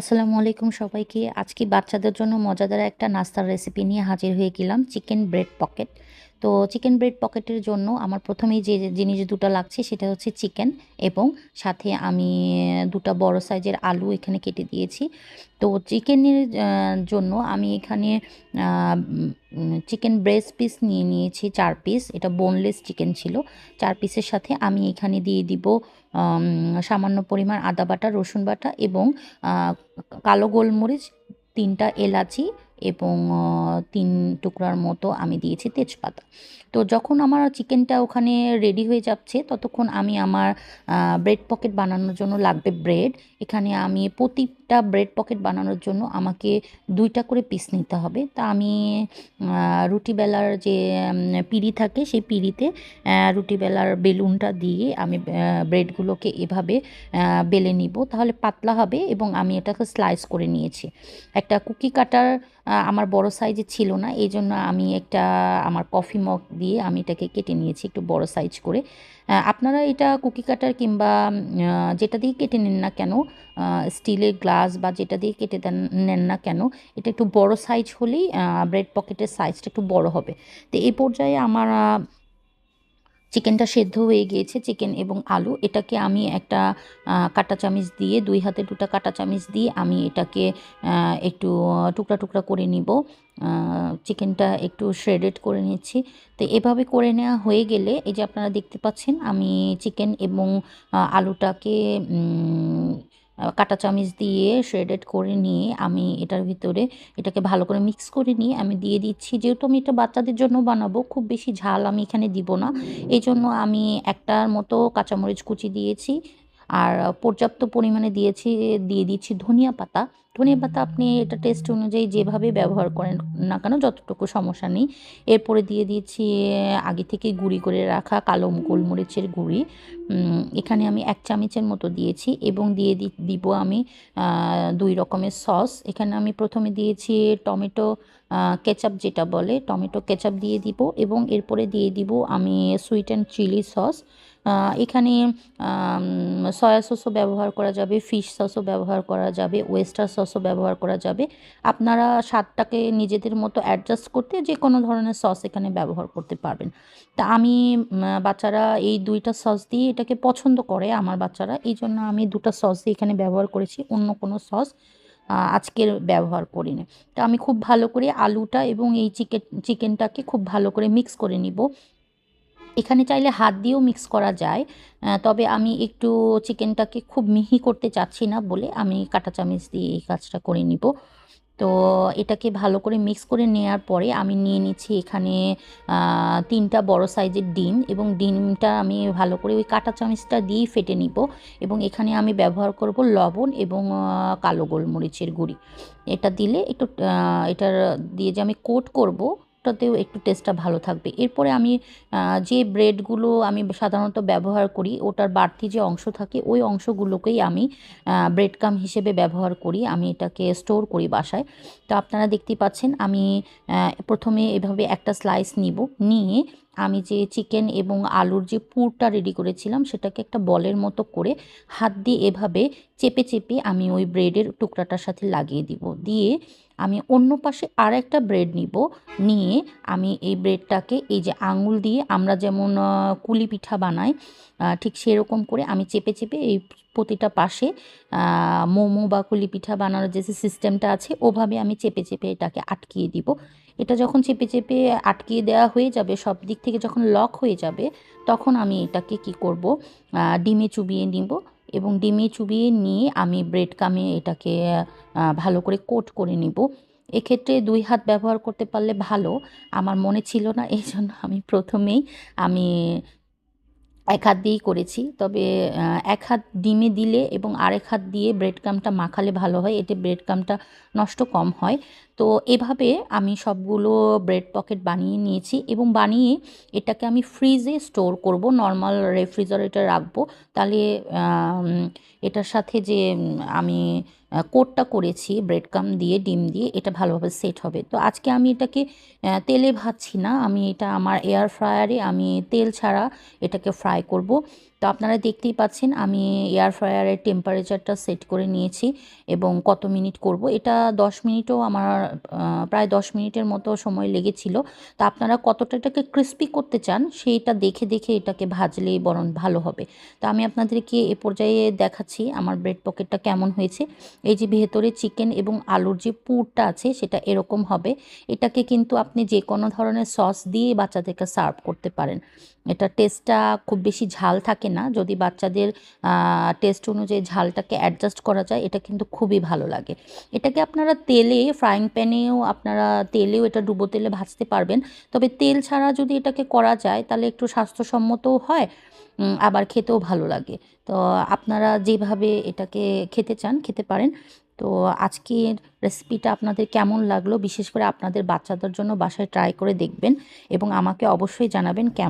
আসসালামু আলাইকুম সবাইকে। আজকে বাচ্চাদের জন্য মজাদার একটা নাস্তার রেসিপি নিয়ে হাজির হয়ে গেলাম চিকেন ব্রেড পকেট। তো চিকেন ব্রেড পকেটের জন্য আমার প্রথমেই যে জিনিস দুটো লাগছে সেটা হচ্ছে চিকেন এবং সাথে আমি দুটো বড় সাইজের আলু এখানে কেটে দিয়েছি। তো চিকেনের জন্য আমি এখানে চিকেন ব্রেস্ট পিস নিয়ে নিয়েছি চার পিস। এটা বোনলেস চিকেন ছিল। চার পিসের সাথে আমি এখানে দিয়ে দিব সামান্য পরিমাণ আদা বাটা, রসুন বাটা এবং কালো গোলমরিচ, তিনটা এলাচি এবং তিন টুকরার মতো আমি দিয়েছি তেজপাতা। তো যখন আমার চিকেনটা ওখানে রেডি হয়ে যাচ্ছে, ততক্ষণ আমি আমার ব্রেড পকেট বানানোর জন্য লাগবে ব্রেড এখানে আমি প্রতিটা ব্রেড পকেট বানানোর জন্য আমাকে দুইটা করে পিস নিতে হবে। তা আমি রুটি বেলার যে পিড়ি থাকে, সেই পিড়িতে রুটি বেলার বেলুনটা দিয়ে আমি ব্রেডগুলোকে এভাবে বেলে নিব। তাহলে পাতলা হবে এবং আমি এটাকে স্লাইস করে নিয়েছি। একটা কুকি কাটার আমার বড় সাইজে ছিল না এই জন্য আমি একটা, আমার কফি মগ দিয়ে আমি এটাকে কেটে নিয়েছি একটু বড় সাইজ করে। আপনারা এটা কুকি কাটার কিংবা যেটা দিয়ে কেটে নেন না কেন স্টিলের গ্লাস বা যেটা দিয়ে কেটে দেন, নেন না কেন, এটা একটু বড় সাইজ হলেই ব্রেড পকেটের সাইজটা একটু বড় হবে। তো এই পর্যায়ে আমার চিকেনটা সেদ্ধ হয়ে গিয়েছে, চিকেন এবং আলু। এটাকে আমি একটা কাটা চামিচ দিয়ে, দুই হাতে দুটো কাটা চামিচ দিয়ে আমি এটাকে একটু টুকরা টুকরা করে নিব। চিকেনটা একটু শ্রেডেড করে নিচ্ছি তো এভাবে করে নেওয়া হয়ে গেলে, এই যে আপনারা দেখতে পাচ্ছেন, আমি চিকেন এবং আলুটাকে কাটা চামিচ দিয়ে শ্রেডেড করে নিয়ে আমি এটার ভিতরে এটাকে ভালো করে মিক্স করে নিয়ে আমি দিয়ে দিচ্ছি। যেহেতু আমি এটা বাচ্চাদের জন্য বানাবো, খুব বেশি ঝাল আমি এখানে দিব না। এই জন্য আমি একটার মতো কাঁচামরিচ কুচি দিয়েছি আর পর্যাপ্ত পরিমাণে দিয়েছি, দিয়ে দিচ্ছি ধনিয়া পাতা। ধনিয়া পাতা আপনি এটা টেস্ট অনুযায়ী যেভাবে ব্যবহার করেন না কেন যতটুকু সমস্যা নেই। এরপরে দিয়ে দিয়েছি আগে থেকে গুঁড়ি করে রাখা কালো গোলমরিচের গুঁড়ি। এখানে আমি এক চামচের মতো দিয়েছি এবং দিয়ে দিব আমি দুই রকমের সস। এখানে আমি প্রথমে দিয়েছি টমেটো কেচাপ যেটা বলে টমেটো কেচাপ দিয়ে দিব এবং এরপরে দিয়ে দিব আমি সুইট অ্যান্ড চিলি সস এখানে সয়া সসও ব্যবহার করা যাবে ফিশ সসও ব্যবহার করা যাবে ওয়েস্টার সসও ব্যবহার করা যাবে। আপনারা স্বাদটাকে নিজেদের মতো অ্যাডজাস্ট করতে যে কোনো ধরনের সস এখানে ব্যবহার করতে পারবেন। তা আমি বাচ্চারা এই দুইটা সস দিয়ে এটাকে পছন্দ করে, আমার বাচ্চারা। এই জন্য আমি দুটো সস দিয়ে এখানে ব্যবহার করেছি, অন্য কোনো সস আজকের ব্যবহার করিনি। তো আমি খুব ভালো করে আলুটা এবং এই চিকেন চিকেনটাকে খুব ভালো করে মিক্স করে নিব। এখানে চাইলে হাত দিয়েও মিক্স করা যায়। তবে আমি একটু চিকেনটাকে খুব মিহি করতে চাচ্ছি না বলে আমি কাঁটা চামিচ দিয়ে এই কাজটা করে নিব। তো এটাকে ভালো করে মিক্স করে নেওয়ার পরে আমি নিয়ে নিচ্ছি এখানে তিনটা বড় সাইজের ডিম এবং ডিমটা আমি ভালো করে ওই কাঁটা চামচটা দিয়েই ফেটে নিব এবং এখানে আমি ব্যবহার করব লবণ এবং কালো গোলমরিচের গুঁড়ি। এটা দিলে একটু এটার দিয়ে যে আমি কোট করব ওটাতেও একটু টেস্টটা ভালো থাকবে। এরপরে আমি যে ব্রেডগুলো আমি সাধারণত ব্যবহার করি, ওটার বাড়তি যে অংশ থাকে, ওই অংশগুলোকেই আমি ব্রেড কাম হিসেবে ব্যবহার করি, আমি এটাকে স্টোর করি বাসায়। তো আপনারা দেখতে পাচ্ছেন, আমি প্রথমে এভাবে একটা স্লাইস নিব, নিয়ে আমি যে চিকেন এবং আলুর যে পুরটা রেডি করেছিলাম, সেটাকে একটা বলের মতো করে হাত দিয়ে এভাবে চেপে চেপে আমি ওই ব্রেডের টুকরাটার সাথে লাগিয়ে দিব। দিয়ে আমি অন্য পাশে আর একটা ব্রেড নিব। নিয়ে আমি এই ব্রেডটাকে এই যে আঙুল দিয়ে আমরা যেমন কুলি পিঠা বানাই ঠিক সেরকম করে আমি চেপে চেপে এই প্রতিটা পাশে মোমো বা কুলি পিঠা বানানোর যে সিস্টেমটা আছে, ওভাবে আমি চেপে চেপে এটাকে আটকিয়ে দিব। এটা যখন চেপে চেপে আটকিয়ে দেওয়া হয়ে যাবে, সব দিক থেকে যখন লক হয়ে যাবে, তখন আমি এটাকে কি করব? ডিমে চুবিয়ে নিব এবং ডিমে চুবিয়ে নিয়ে আমি ব্রেড কামে এটাকে ভালো করে কোট করে নিব। এক্ষেত্রে দুই হাত ব্যবহার করতে পারলে ভালো। আমার মনে ছিল না এই জন্য আমি প্রথমেই আমি এক হাত দিয়েই করেছি। তবে এক হাত ডিমে দিলে এবং আরেক হাত দিয়ে ব্রেড ক্রামটা মাখালে ভালো হয়, এতে ব্রেড ক্রামটা নষ্ট কম হয়। তো এভাবে আমি সবগুলো ব্রেড পকেট বানিয়ে নিয়েছি এবং বানিয়ে এটাকে আমি ফ্রিজে স্টোর করব নর্মাল রেফ্রিজারেটর রাখব। তাহলে এটার সাথে যে আমি কোটটা করেছি ব্রেড কাম দিয়ে, ডিম দিয়ে, এটা ভালোভাবে সেট হবে। তো আজকে আমি এটাকে তেলে ভাজছি না, আমি এটা আমার এয়ার ফ্রায়ারে আমি তেল ছাড়া এটাকে ফ্রাই করব। তো আপনারা দেখতেই পাচ্ছেন, আমি এয়ার ফ্রায়ারের টেম্পারেচারটা সেট করে নিয়েছি এবং কত মিনিট করব। এটা দশ মিনিটও আমার প্রায় দশ মিনিটের মতো সময় লেগেছিল। তো আপনারা কতটা এটাকে ক্রিস্পি করতে চান, সেইটা দেখে দেখে এটাকে ভাজলেই বরং ভালো হবে। তো আমি আপনাদেরকে এ পর্যায়ে দেখাচ্ছি আমার ব্রেড পকেটটা কেমন হয়েছে। এই যে ভেতরে চিকেন এবং আলুর যে পুরটা আছে, সেটা এরকম হবে। এটাকে কিন্তু আপনি যে কোনো ধরনের সস দিয়ে বাচ্চাদেরকে সার্ভ করতে পারেন। এটা টেস্টটা খুব বেশি ঝাল থাকে না। যদি বাচ্চাদের টেস্ট অনুযায়ী ঝালটাকে অ্যাডজাস্ট করা যায়, এটা কিন্তু খুবই ভালো লাগে। এটাকে আপনারা তেলে ফ্রাইং প্যানেও আপনারা তেলেও এটা ডুবো তেলে ভাজতে পারবেন। তবে তেল ছাড়া যদি এটাকে করা যায়, তাহলে একটু স্বাস্থ্যসম্মতও হয়। আবার খেতেও ভালো লাগে। তো আপনারা যেভাবে এটাকে খেতে চান, খেতে পারেন। তো আজকের রেসিপিটা আপনাদের কেমন লাগল? বিশেষ করে আপনাদের বাচ্চাদের জন্য বাসায় ট্রাই করে দেখবেন এবং আমাকে অবশ্যই জানাবেন কেমন